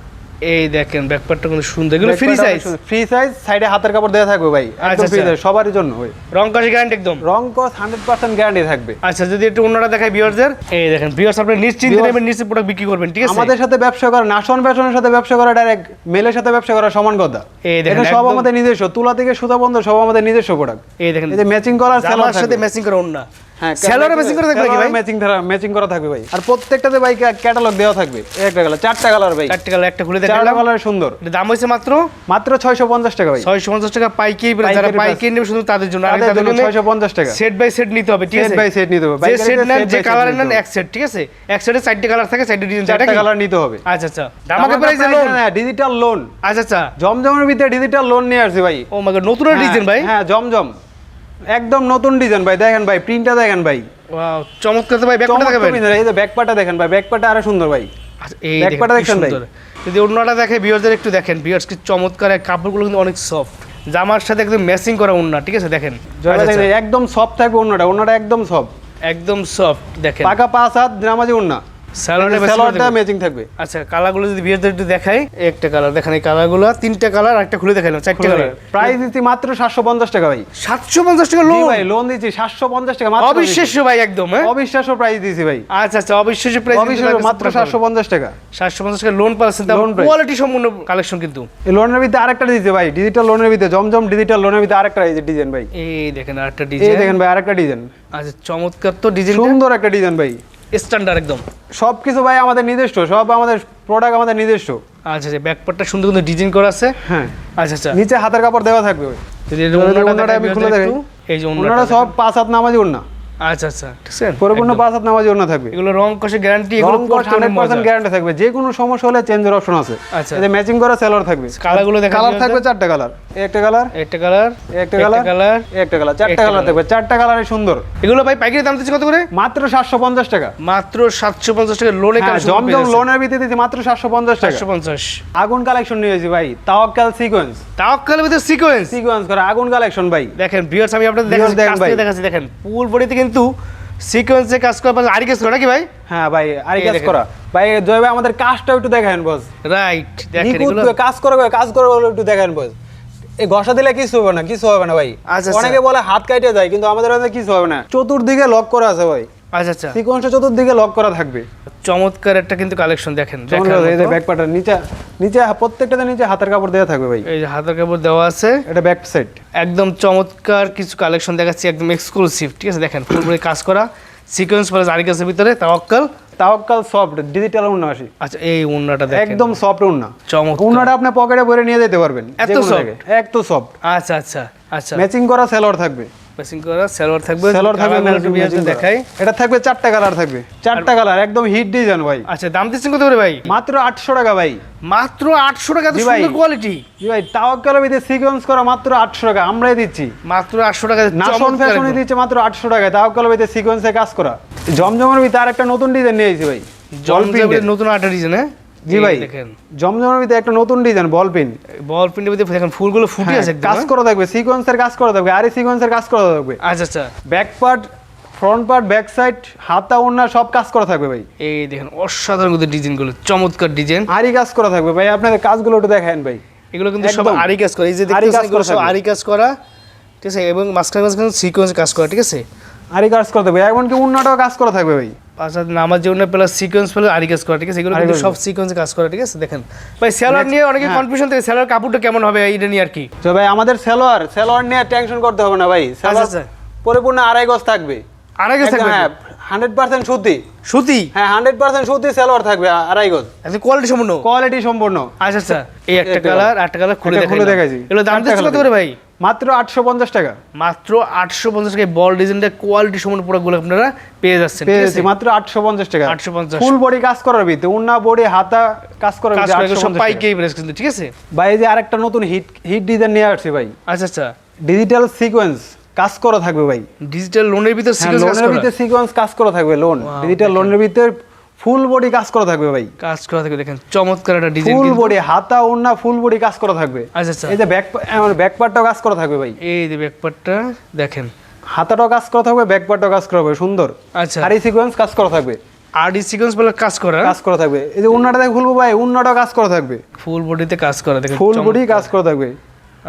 B: এই দেখেন ব্যাকপার্টটা কিন্তু সুন্দর এগুলো ফ্রি সাইজ
A: ফ্রি সাইজ সাইডে হাতের কাপড় দেওয়া থাকবে ভাই একদম
B: আচ্ছা,
A: ফ্রি
B: আচ্ছা।
A: সাইজ জন্য ভাই।
B: রং কাশি গ্যারান্টি একদম?
A: রং কস হান্ড্রেড পার্সেন্ট গ্যারান্টি থাকবে।
B: আচ্ছা যদি একটু অন্যরা দেখায় ভিউয়ারদের এই দেখেন ভিউয়ার্স আপনি নিশ্চিন্তে নেবেন নিশ্চিত প্রোডাক্ট বিক্রি করবেন ঠিক আছে?
A: আমাদের সাথে ব্যবসা করা নাশন ফ্যাশনের সাথে ব্যবসা করা ডাইরেক্ট মেলের সাথে ব্যবসা করা সমান কথা।
B: এই দেখেন,
A: সব আমাদের নিজস্ব তুলা থেকে সুতা বন্ধ সব আমাদের নিজস্ব প্রোডাক্ট
B: এই দেখেন
A: এই যে ম্যাচিং করা
B: সাথে ম্যাচিং করে অন্য।
A: হ্যাঁ
B: সেলোরে ম্যাচিং করে থাকবে ভাই?
A: ম্যাচিং ম্যাচিং করা থাকবে ভাই। আর প্রত্যেকটাতে ভাই ক্যাটালগ দেওয়া থাকবে। একটা কালার চারটা কালার ভাই।
B: চারটে কালার একটা খুলে
A: চারটা কালার সুন্দর।
B: দাম হয়েছে মাত্র?
A: মাত্র ছয়শো পঞ্চাশ টাকা ভাই।
B: ছয়শো পঞ্চাশ টাকা পাইকারি
A: পাইকারি
B: যারা পাইকারি নেবে শুধু তাদের জন্য। আর
A: তাদের
B: তাদের
A: জন্য ছয়শো পঞ্চাশ টাকা।
B: সেট বাই সেট নিতে হবে ঠিক
A: সেট বাই সেট নিতে হবে।
B: যে সেট নেন যে কালার নেন এক সেট ঠিক আছে? এক সেটে চারটে কালার থাকে চারটে ডিজাইন চারটা
A: কালার নিতে হবে।
B: আচ্ছা আচ্ছা। দামাকে প্রাইস লোন
A: ডিজিটাল লোন
B: আচ্ছা আচ্ছা।
A: জমজমের ভিতরে ডিজিটাল লোন নিয়ে আসছি ভাই।
B: ও মাই গড নতুন ডিজাইন ভাই?
A: হ্যাঁ জমজম। একদম নতুন ডিজাইন ভাই। দেখেন ভাই প্রিন্টটা দেখেন ভাই।
B: ওয়াও চমৎকার তো ভাই ব্যাকটা
A: চমৎকার
B: দেখাবেন।
A: print, এই যে ব্যাকপাটা দেখেন ভাই ব্যাকপাটা আরও সুন্দর ভাই।
B: আচ্ছা, এই
A: Back
B: দেখেন
A: ভাই?
B: যদি অন্যটা দেখে বিয়ার্সদের একটু দেখেন। বিয়ার্স কি চমৎকার কাপড়গুলো কিন্তু অনেক সফট জামার সাথে একদম ম্যাচিং করা ওন্না ঠিক আছে দেখেন। আচ্ছা,
A: দেখেন, একদম সফট থাকবে অন্যটা অন্যটা একদম সফট
B: আচ্ছা, একদম সফট দেখেন।
A: পাকা পাঁচ হাত নামাজি
B: স্যালোয়ারে
A: স্যালোয়ারটা ম্যাচিং থাকবে।
B: আচ্ছা কালারগুলো যদি বিয়ার্সদের একটু দেখাই একটা কালার। দেখেন এই কালারগুলো তিনটা কালার একটা খুলে দেখালাম চারটে কালার।
A: প্রাইস দিচ্ছি মাত্র সাতশো পঞ্চাশ টাকা ভাই।
B: সাতশো পঞ্চাশ টাকা লোন
A: ভাই লোন দিচ্ছি সাতশো পঞ্চাশ টাকা মাত্র
B: অবিশ্বাস্য ভাই একদম হ্যাঁ?
A: অবিশ্বাস্য প্রাইস ভাই।
B: আচ্ছা আচ্ছা অবিশ্বাস্য প্রাইস
A: অবিশ্বাস্য মাত্র সাতশো পঞ্চাশ টাকা।
B: সাতশো পঞ্চাশ টাকা লোন পাচ্ছেন কোয়ালিটি সম্পূর্ণ কালেকশন কিন্তু।
A: এই লোনের ভিতরে আরেকটা দিয়েছে ভাই ডিজিটাল লোনের ভিতরে জমজম ডিজিটাল লোনের ভিতরে আরেকটা এই ডিজাইন ভাই।
B: এই দেখেন আরেকটা
A: এই
B: ডিজাইন
A: দেখেন ভাই আরেকটা ডিজাইন
B: আচ্ছা চমৎকার তো ডিজাইন
A: সুন্দর একটা ডিজাইন ভাই।
B: স্ট্যান্ডার্ড একদম।
A: সব কিছু ভাই আমাদের নিজস্ব সব আমাদের প্রোডাক্ট আমাদের নিজস্ব।
B: আচ্ছা আচ্ছা ব্যাকপার্টটা সুন্দর সুন্দর ডিজাইন করা আছে?
A: হ্যাঁ।
B: আচ্ছা আচ্ছা।
A: নিচে হাতের কাপড় দেওয়া থাকবে
B: ওই
A: আমি খুলে।
B: এই যে
A: সব পাঁচ হাত নামাজি ওন্না
B: আচ্ছা আচ্ছা। ঠিক আছে?
A: পরিপূর্ণ পাঁচ হাত নামাজি ওন্না থাকবে।
B: এগুলো রং কষে গ্যারান্টি এগুলো
A: রং
B: পরতে অনেক
A: হান্ড্রেড পার্সেন্ট গ্যারান্টি থাকবে। যে কোনো সমস্যা হলে চেঞ্জের অপশন আছে।
B: আচ্ছা।
A: এতে ম্যাচিং করা সেলর থাকবে।
B: কালারগুলো দেখা
A: কালার থাকবে চারটা কালার একটা কালার
B: একটা কালার
A: একটা কালার
B: কালার
A: একটা কালার চারটা কালার থাকবে। চারটা কালারই সুন্দর।
B: এগুলো ভাই পাইকারি দাম দিচ্ছে কত করে?
A: মাত্র সাতশো পঞ্চাশ টাকা।
B: মাত্র সাতশো পঞ্চাশ টাকা। লোনে
A: হ্যাঁ, জমজম লোনের ভিত্তিতে দিচ্ছি মাত্র সাতশো পঞ্চাশ টাকা।
B: সাতশো পঞ্চাশ।
A: আগুন কালেকশন নিয়েছি ভাই। তাওয়াক্কাল সিকোয়েন্স
B: তাওয়াক্কালের ভিতরে সিকোয়েন্স
A: সিকোয়েন্স করে আগুন কালেকশন ভাই।
B: দেখেন ভিউয়ার্স আমি আপনাদের
A: দেখেন
B: কাছ
A: ভাই।
B: থেকে দেখাচ্ছি। দেখেন ফুল বডিতে কিন্তু সিকোয়েন্সে কাজ করা পাশে আরি কাজ করা নাকি ভাই?
A: হ্যাঁ ভাই আরি কাজ করা। ভাই জয় ভাই আমাদের কাজটা একটু দেখেন বস।
B: রাইট দেখেন
A: কাজ করে কাজ করে বলে একটু দেখেন বস। এই ঘষা দিলে কিছু হবে না কিছু হবে না ভাই।
B: আচ্ছা,
A: অনেকে বলে হাত কাটে যায় কিন্তু আমাদের কিছু হবে না। চতুর্দিকে লক করা আছে ভাই।
B: আচ্ছা আচ্ছা।
A: সিকোয়েন্সটা চতুর্দিকে লক করা থাকবে।
B: চমৎকার একটা কিন্তু কালেকশন দেখেন
A: যেমন এই যে ব্যাক পাটার নিচে নিচে প্রত্যেকটাতে নিচে হাতের কাপড় দেওয়া থাকবে ভাই।
B: এই যে হাতের কাপড় দেওয়া আছে।
A: এটা ব্যাক সাইড
B: একদম চমৎকার কিছু কালেকশন দেখাচ্ছি একদম এক্সক্লুসিভ ঠিক আছে? দেখেন কাজ করা সিকোয়েন্স প্লাস আরি ভিতরে তাওয়াক্কাল।
A: তাওয়াক্কাল সফট ডিজিটাল উন্না আসি
B: আচ্ছা এই উন্নাটা দেখেন।
A: একদম সফট উন্না।
B: চমৎকার।
A: উন্নাটা আপনি পকেটে ভরে নিয়ে যেতে পারবেন
B: এত
A: এত সফট
B: আচ্ছা আচ্ছা আচ্ছা।
A: ম্যাচিং করা সেলর থাকবে।
B: মেশিং করা সালোয়ার থাকবে
A: সেলর থাকবে
B: কালারগুলো একটু
A: matching
B: বিয়ারদের
A: করা।
B: দেখাই।
A: এটা থাকবে চারটা কালার থাকবে। চারটা কালার একদম হিট ডিজাইন ভাই।
B: আচ্ছা দাম দিচ্ছেন কত করে ভাই?
A: মাত্র আটশো টাকা ভাই।
B: মাত্র আটশো টাকা এত সুন্দর কোয়ালিটি
A: জি ভাই তাওয়াক্কালের ভিতরে সিকোয়েন্স করা মাত্র আটশো টাকা আমরাই দিচ্ছি।
B: মাত্র আটশো টাকা
A: নাসন ফ্যাশনে দিচ্ছে মাত্র আটশো টাকায় সিকোয়েন্সে কাজ করা। জমজমের ভিতরে আরেকটা নতুন ডিজাইন নিয়ে এসেছি ভাই।
B: জমজমের নতুন আটা ডিজাইন হ্যাঁ?
A: জি ভাই
B: দেখেন।
A: জমজমের ভিতরে একটা নতুন ডিজাইন বল পিন
B: বল প্রিন্টের ভিতরে দেখেন ফুলগুলো ফুটে আছে
A: কাজ
B: হ্যাঁ?
A: করা থাকবে সিকোয়েন্সের কাজ করা থাকবে আরে সিকোয়েন্সের কাজ করা থাকবে।
B: আচ্ছা আচ্ছা।
A: Back part front part back side হাতা ওড়না সব কাজ করা থাকবে ভাই।
B: এই দেখেন অসাধারণ কিন্তু ডিজাইনগুলো চমৎকার ডিজাইন
A: আরি কাজ করা থাকবে ভাই আপনাদের কাজগুলো একটু দেখেন ভাই।
B: এগুলো কিন্তু সব
A: একদম।
B: আরি কাজ করা এই যে
A: আরি
B: দেখতেছেন
A: কাজ
B: এগুলো
A: করা
B: সব
A: থাকবে।
B: আরি কাজ করা ঠিক আছে? এবং মাঝখানে মাঝখানে সিকোয়েন্স কাজ করা ঠিক আছে?
A: আরি কাজ করা থাকবে এমনকি উন্নাটাও কাজ করা থাকবে ভাই।
B: আচ্ছা নামার জন্য প্লাস সিকোয়েন্স প্লাস আরি কাজ করা ঠিক আছে? এগুলো কিন্তু সব সিকোয়েন্স কাজ করা ঠিক আছে? দেখেন। ভাই স্যালার নিয়ে অনেকে
A: হ্যাঁ।
B: কনফিউশন থাকে স্যালার কাপড়টা কেমন হবে এটা নিয়ে আর কি?
A: তো ভাই আমাদের সেলোয়ার সেলোয়ার নিয়ে টেনশন করতে হবে না ভাই। সেলোয়ার
B: আচ্ছা।
A: পরিপূর্ণ আড়াই গজ থাকবে।
B: আড়াই গজ থাকবে?
A: হ্যাঁ হান্ড্রেড পার্সেন্ট সুতি।
B: সুতি?
A: হ্যাঁ হান্ড্রেড পার্সেন্ট সুতি সালোয়ার থাকবে আড়াই গজ।
B: একদম কোয়ালিটি সম্পূর্ণ?
A: কোয়ালিটি সম্পূর্ণ।
B: আচ্ছা আচ্ছা। এই একটা কালার একটা কালার খুলে দেখাইছি। এগুলো দাম কত করে ভাই?
A: মাত্র আটশো পঞ্চাশ টাকা।
B: মাত্র আটশো পঞ্চাশ টাকা বল ডিজাইনটা কোয়ালিটি সম্পূর্ণ পুরোগুলো আপনারা পেয়ে যাচ্ছেন
A: পেয়েছি মাত্র আটশো পঞ্চাশ টাকা।
B: 850
A: ফুল বডি কাজ করার ভিতরে উন্না বডি হাতা কাজ করার ভিতরে
B: সব
A: 850 টাকা।
B: পাইকারি প্রাইস কিন্তু ঠিক আছে?
A: ভাই এই যে আরেকটা নতুন হিট হিট ডিজাইন নিয়ে আসছে ভাই।
B: আচ্ছা আচ্ছা।
A: ডিজিটাল সিকোয়েন্স কাজ করা থাকবে ভাই।
B: ডিজিটাল লোনের ভিতর
A: হ্যাঁ লোনের ভিতরে সিকোয়েন্স কাজ করা থাকবে লোন ডিজিটাল লোনের ভিতরে ফুল বডি কাজ করা থাকবে ভাই
B: কাজ করা থাকে দেখেন চমৎকার একটা ডিজাইন
A: ফুল বডি হাতা উন্না ফুল বডি কাজ করা থাকবে
B: আচ্ছা আচ্ছা
A: এই যে ব্যাক ব্যাক পার্টটাও কাজ করা থাকবে ভাই
B: এই যে ব্যাকপার্টটা দেখেন
A: হাতাটাও কাজ করা থাকবে ব্যাক পার্টটাও কাজ করা হবে সুন্দর
B: আচ্ছা
A: আর এই সিকোয়েন্স কাজ করা থাকবে
B: আর ডি সিকোয়েন্স বলে কাজ করা
A: কাজ করা থাকবে এই যে উন্নাটা দেখে খুলবো ভাই উন্নাটাও কাজ করা থাকবে
B: ফুল বডিতে কাজ করা দেখেন
A: ফুল বডি কাজ করা থাকবে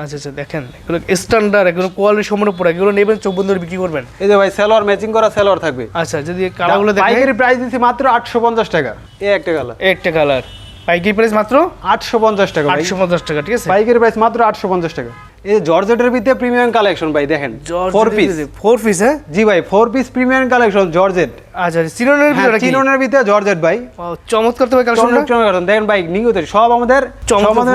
B: আচ্ছা আচ্ছা দেখেন এগুলো স্ট্যান্ডার্ড এগুলো কোয়ালিটি সম্পূর্ণ পড়ে এগুলো নেবেন চোখ বন্ধ বিক্রি করবেন।
A: এই যে ভাই সালোয়ার ম্যাচিং করা সালোয়ার থাকবে।
B: আচ্ছা যদি কালারগুলো দেখেন।
A: পাইকারি প্রাইস দিচ্ছি মাত্র আটশো পঞ্চাশ টাকা। এই একটা কালার
B: একটা কালার পাইকারি প্রাইস মাত্র?
A: আটশো পঞ্চাশ টাকা ভাই।
B: আটশো পঞ্চাশ টাকা ঠিক আছে?
A: পাইকারি প্রাইস মাত্র আটশো পঞ্চাশ টাকা। এই জর্জেটের ভিতরে প্রিমিয়াম কালেকশন ভাই দেখেন। ফোর পিস
B: ফোর পিস হ্যাঁ?
A: জি ভাই four piece premium collection georgette.
B: আচ্ছা চিরনের
A: হ্যাঁ
B: ভিতরে কি?
A: চিননের ভিতরে জর্জেট ভাই।
B: চমৎকার তো
A: চমৎকার চমৎকার। দেখেন ভাই নিয়ত সব আমাদের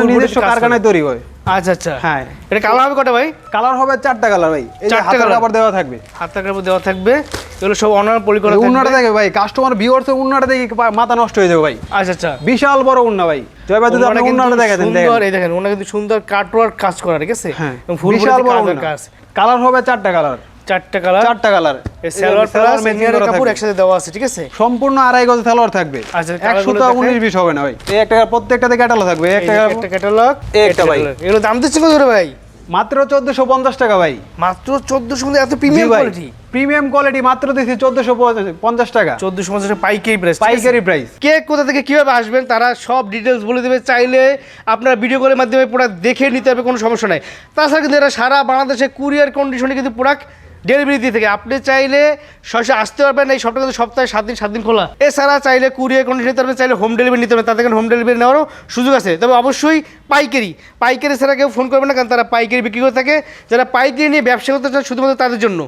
A: নিজস্ব কারখানায় তৈরি হয়।
B: আচ্ছা আচ্ছা।
A: হ্যাঁ।
B: এটা কালার হবে কটা ভাই?
A: কালার হবে চারটা কালার ভাই।
B: চারটা কালার
A: কাপড় দেওয়া থাকবে।
B: হাতের কাপড় দেওয়া থাকবে। এগুলো সব অনার
A: উন্নাটা দেখে ভাই কাস্টমার ভিউয়ার্সে উন্নাটা দেখে মাথা নষ্ট হয়ে যাবে ভাই।
B: আচ্ছা আচ্ছা।
A: বিশাল বড় উন্না ভাই। জয় ভাই যদি আপনি
B: ওনারা
A: উন্নাটা
B: কিন্তু সুন্দর এই দেখেন ওনা কিন্তু সুন্দর কাটওয়ার্ক কাজ করা ঠিক আছে?
A: হ্যাঁ। বিশাল বড় উন্না।
B: কাজ।
A: কালার হবে চারটা কালার
B: চারটা কালার।
A: চারটা কালার।
B: সালোয়ার প্লাস ইনারের কাপড় একসাথে দেওয়া আছে ঠিক আছে?
A: সম্পূর্ণ আড়াই গজ সালোয়ার থাকবে।
B: আচ্ছা,
A: এক
B: colourগুলো
A: সুতা
B: দেখাই।
A: উনিশ বিশ হবে না ভাই। এই একটা প্রত্যেকটাতে ক্যাটালগ থাকবে। এই
B: এই
A: একটা
B: একটা ক্যাটালগ
A: একটা ভাই।
B: এগুলো দাম দিচ্ছে কত ভাই?
A: মাত্র চোদ্দশো পঞ্চাশ টাকা ভাই।
B: মাত্র চোদ্দশো এত প্রিমিয়াম কোয়ালিটি
A: প্রিমিয়াম কোয়ালিটি মাত্র দিচ্ছি চোদ্দশো পঞ্চাশ টাকা।
B: চোদ্দশো পঞ্চাশ পাইকারি প্রাইস
A: পাইকারি প্রাইস
B: কে কোথা থেকে কীভাবে আসবেন তারা সব ডিটেলস বলে দেবে। চাইলে আপনারা ভিডিও কলের মাধ্যমে প্রোডাক্ট দেখে নিতে হবে কোনো সমস্যা নাই। তাছাড়া কিন্তু এরা সারা বাংলাদেশে কুরিয়ার কন্ডিশনে কিন্তু প্রোডাক্ট ডেলিভারি দিয়ে থাকে। আপনি চাইলে সরাসরি আসতে পারবেন, এই সবটা কিন্তু সপ্তাহে সাত দিন সাত দিন খোলা। এছাড়া চাইলে কুরিয়ার কন্ডিশন নিতে পারবেন, চাইলে হোম ডেলিভারি নিতে পারবেন তাদের হোম ডেলিভারি নেওয়ারও সুযোগ আছে। তবে অবশ্যই পাইকারি। পাইকারি ছাড়া কেউ ফোন করবে না, কারণ তারা পাইকারি বিক্রি করে থাকে। যারা পাইকারি নিয়ে ব্যবসা করতে চান শুধুমাত্র তাদের জন্য।